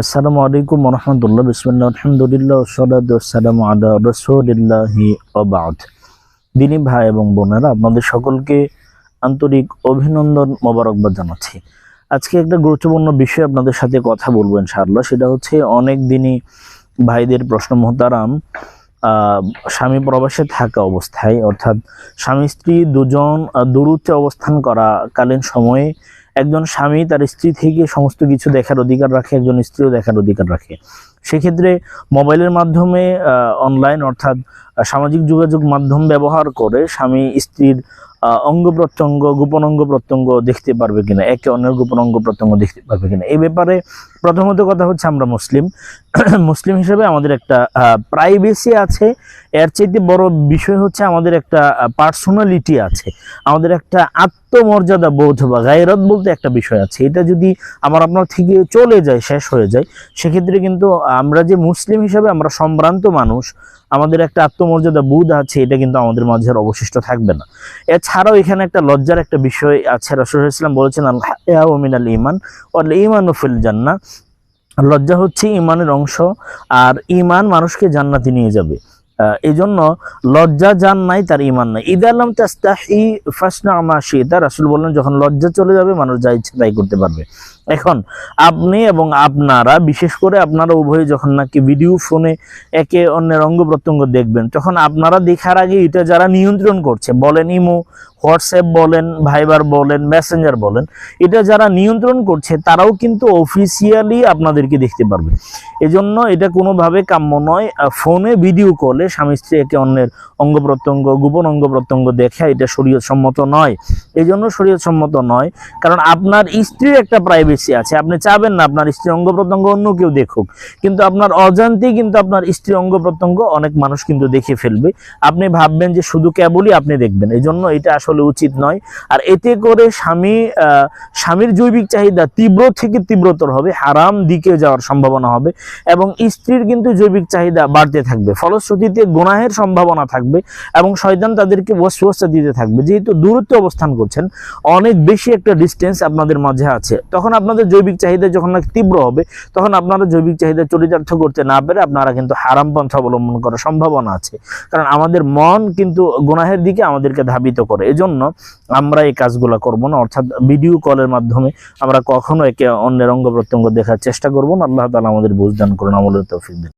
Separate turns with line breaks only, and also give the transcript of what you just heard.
আসসালামু আলাইকুম রহমতুল্লাহ। বিসমুল্লাহ, আলহামদুলিল্লাহ সালাম আদা রসুলিল্লাহি অবাদ দিনী ভাই এবং বোনেরা, আপনাদের সকলকে আন্তরিক অভিনন্দন মোবারকবাদ জানাচ্ছি। আজকে একটা গুরুত্বপূর্ণ বিষয় আপনাদের সাথে কথা বলব ইনশাআল্লাহ। সেটা হচ্ছে অনেক দিনই ভাইদের প্রশ্ন, মহতারাম স্বামী প্রবাসে থাকা অবস্থায়, অর্থাৎ স্বামী স্ত্রী দুজন দূরত্বে অবস্থান করা কালীন সময়ে একজন স্বামী তার স্ত্রী থেকে সমস্ত কিছু দেখার অধিকার রাখে, একজন স্ত্রীও দেখার অধিকার রাখে। সেক্ষেত্রে মোবাইলের মাধ্যমে অনলাইন অর্থাৎ সামাজিক যোগাযোগ মাধ্যম ব্যবহার করে স্বামী স্ত্রীর অঙ্গ প্রত্যঙ্গ, গোপন অঙ্গ প্রত্যঙ্গ দেখতে পারবে কিনা, একে অন্যের গোপন অঙ্গ প্রত্যঙ্গ দেখতে পারবে কিনা। এই ব্যাপারে প্রথমত কথা হচ্ছে আমরা মুসলিম। মুসলিম হিসেবে আমাদের একটা প্রাইভেসি আছে। এর চাইতে বড় বিষয় হচ্ছে আমাদের একটা পার্সোনালিটি আছে। আমাদের একটা আত্মমর্যাদা বোধ বা গায়রত বলতে একটা বিষয় আছে। এটা যদি আমার আপনার থেকে চলে যায়, শেষ হয়ে যায়, সেক্ষেত্রে কিন্তু আমরা যে মুসলিম হিসাবে আমরা সম্ভ্রান্ত মানুষ, আমাদের একটা আত্মমর্যাদা বোধ আছে, এটা কিন্তু আমাদের মাঝে আর অবশিষ্ট থাকবে না। এছাড়াও এখানে একটা লজ্জার একটা বিষয় আছে। রাসুল ইসলাম বলেছেন, আল ওয়া মিনাল ইমান ওয়াল ইমানু ফিল জান্নাহ। লজ্জা হচ্ছে ইমানের অংশ, আর ইমান মানুষকে জান্নাতে নিয়ে যাবে। এই জন্য লজ্জা যান নাই, তার ইমান নাই। ঈদ আলম তাস্তাহি ফাসনা আমা শিতা, রাসুল বললেন, যখন লজ্জা চলে যাবে, মানুষ যা ইচ্ছে তাই করতে পারবে। এখন আপনি এবং আপনারা, বিশেষ করে আপনারা উভয়ে যখন নাকি ভিডিও ফোনে একে অন্যের অঙ্গ প্রত্যঙ্গ দেখবেন, তখন আপনারা দেখার আগে এটা যারা নিয়ন্ত্রণ করছে, বলেন ইমো, হোয়াটসঅ্যাপ বলেন, ভাইবার বলেন মেসেঞ্জার বলেন, এটা যারা নিয়ন্ত্রণ করছে, তারাও কিন্তু অফিসিয়ালি আপনাদেরকে দেখতে পারবে। এজন্য এটা কোনোভাবে কাম্য নয় ফোনে ভিডিও কলে স্বামী স্ত্রী একে অন্যের অঙ্গ প্রত্যঙ্গ, গোপন অঙ্গ প্রত্যঙ্গ দেখা এটা শরীয়ত সম্মত নয়। এজন্য জন্য শরীয়ত সম্মত নয়, কারণ আপনার স্ত্রীর একটা প্রাইভেসি আছে। আপনি চাবেন না আপনার স্ত্রীর অঙ্গ প্রত্যঙ্গ অন্য কেউ দেখুক। কিন্তু আপনার অজান্তেই কিন্তু আপনার স্ত্রীর অঙ্গ প্রত্যঙ্গ অনেক মানুষ কিন্তু দেখে ফেলবে। আপনি ভাববেন যে শুধু কেবলই আপনি দেখবেন। এই জন্য এটা আসলে উচিত নয়। আর এতে করে স্বামী স্বামীর জৈবিক চাহিদা তীব্র থেকে তীব্রতর হবে, হারাম দিকে যাওয়ার সম্ভাবনা হবে এবং স্ত্রীর কিন্তু জৈবিক চাহিদা বাড়তে থাকবে। ফলশ্রুতিতে গোনাহের সম্ভাবনা থাকবে এবং শয়তান তাদেরকে ওয়াসওয়াসা দিতে থাকবে। যেহেতু দূরত্বে অবস্থান করছেন, অনেক বেশি একটা ডিস্টেন্স আপনাদের মাঝে আছে। তখন আপনাদের জৈবিক চাহিদা যখন নাকি তীব্র হবে, তখন আপনারা জৈবিক চাহিদা চরিতার্থ করতে না পেরে আপনারা কিন্তু হারাম পন্থা অবলম্বন করার সম্ভাবনা আছে। কারণ আমাদের মন কিন্তু গুনাহের দিকে আমাদেরকে ধাবিত করে। এজন্য আমরা এই কাজগুলো করব না। অর্থাৎ ভিডিও কলের মাধ্যমে আমরা কখনো একে অন্যের অঙ্গ প্রত্যঙ্গ দেখার চেষ্টা করব না। আল্লাহ তালা আমাদের বুঝদান করুন, আমলের তৌফিক দিন।